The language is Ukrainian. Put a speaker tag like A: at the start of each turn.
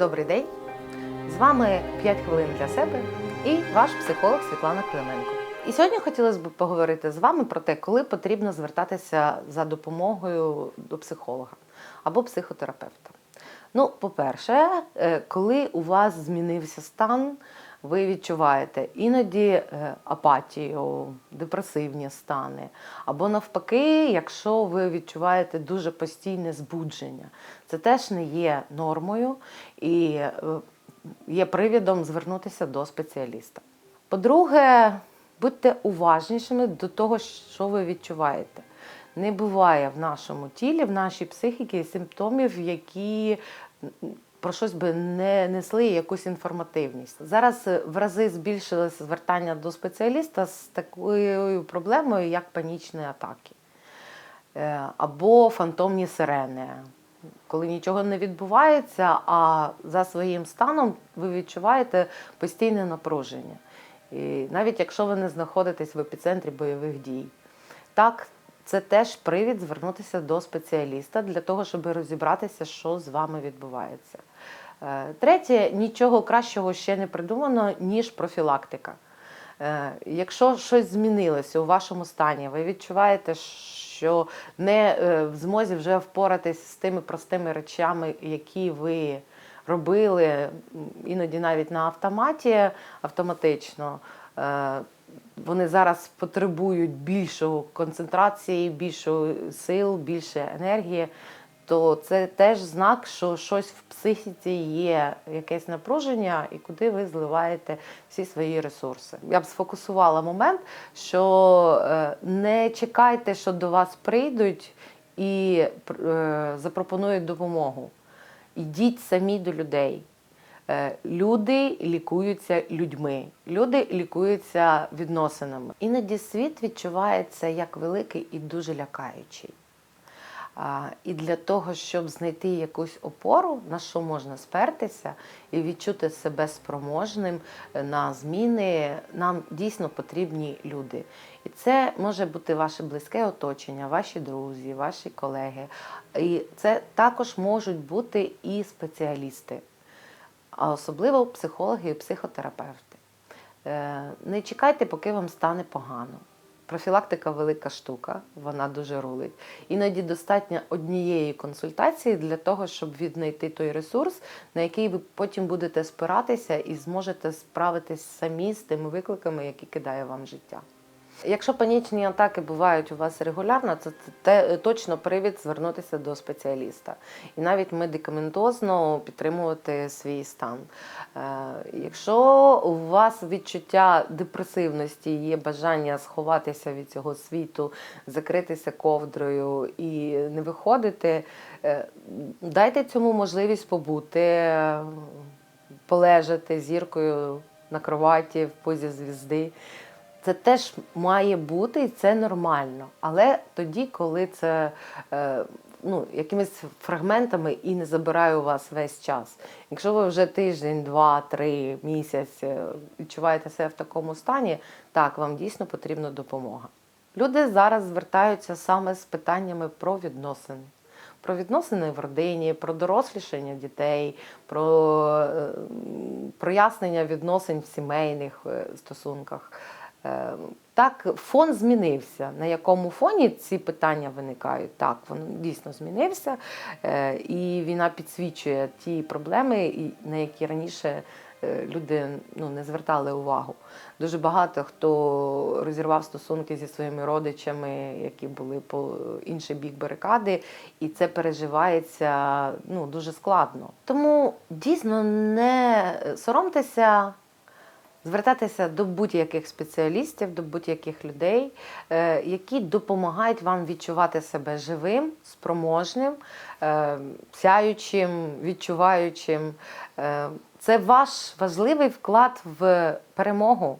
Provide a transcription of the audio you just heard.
A: Добрий день! З вами 5 хвилин для себе і ваш психолог Світлана Клименко. І сьогодні хотілося б поговорити з вами про те, коли потрібно звертатися за допомогою до психолога або психотерапевта. Ну, по-перше, е, коли у вас змінився стан, ви відчуваєте іноді е, апатію, депресивні стани, або навпаки, якщо ви відчуваєте дуже постійне збудження, це теж не є нормою і е, є привідом звернутися до спеціаліста. По-друге, будьте уважнішими до того, що ви відчуваєте. Не буває в нашому тілі, в нашій психіці симптомів, які про щось би не несли якусь інформативність. Зараз в рази збільшилося звертання до спеціаліста з такою проблемою, як панічні атаки Е, або фантомні сирени. Коли нічого не відбувається, а за своїм станом ви відчуваєте постійне напруження. І навіть якщо ви не знаходитесь в епіцентрі бойових дій. Так, це теж привід звернутися до спеціаліста для того, щоб розібратися, що з вами відбувається. Е, Третє, нічого кращого ще не придумано, ніж профілактика. Е, Якщо щось змінилося у вашому стані, ви відчуваєте, що не е, в змозі вже впоратись з тими простими речами, які ви робили, іноді навіть на автоматі автоматично. Вони зараз потребують більшого концентрації, більшого сил, більше енергії, то це теж знак, що щось в психіці є, якесь напруження, і куди ви зливаєте всі свої ресурси. Я б сфокусувала момент, що е, не чекайте, що до вас прийдуть і е, запропонують допомогу. Ідіть самі до людей. Е, Люди лікуються людьми, люди лікуються відносинами. Іноді світ відчувається як великий і дуже лякаючий. І для того, щоб знайти якусь опору, на що можна спертися і відчути себе спроможним е, на зміни, нам дійсно потрібні люди. І це може бути ваше близьке оточення, ваші друзі, ваші колеги. І це також можуть бути і спеціалісти, а особливо психологи і психотерапевти. Е, Не чекайте, поки вам стане погано. Профілактика велика штука, вона дуже рулить. Іноді достатньо однієї консультації для того, щоб віднайти той ресурс, на який ви потім будете спиратися і зможете справитись самі з тими викликами, які кидає вам життя. Якщо панічні атаки бувають у вас регулярно, це, це те- точно привід звернутися до спеціаліста і навіть медикаментозно підтримувати свій стан. Е, якщо у вас відчуття депресивності, є бажання сховатися від цього світу, закритися ковдрою і не виходити, е, дайте цьому можливість побути, е, полежати зіркою на кроваті в позі звізди. Це теж має бути і це нормально. Але тоді, коли це е, ну, якимись фрагментами і не забирає у вас весь час. Якщо ви вже тиждень, два, три місяць е, відчуваєте себе в такому стані, так, вам дійсно потрібна допомога. Люди зараз звертаються саме з питаннями про відносини. Про відносини в родині, про дорослішання дітей, про е, прояснення відносин в сімейних стосунках. Е, Так, фон змінився. На якому фоні ці питання виникають? Так, він дійсно змінився, е, і війна підсвічує ті проблеми, на які раніше е, люди ну, не звертали увагу. Дуже багато хто розірвав стосунки зі своїми родичами, які були по інший бік барикади, і це переживається ну, дуже складно. Тому дійсно не соромтеся. Звертатися до будь-яких спеціалістів, до будь-яких людей, е, які допомагають вам відчувати себе живим, спроможним, е, сяючим, відчуваючим. Е, Це ваш важливий вклад в перемогу.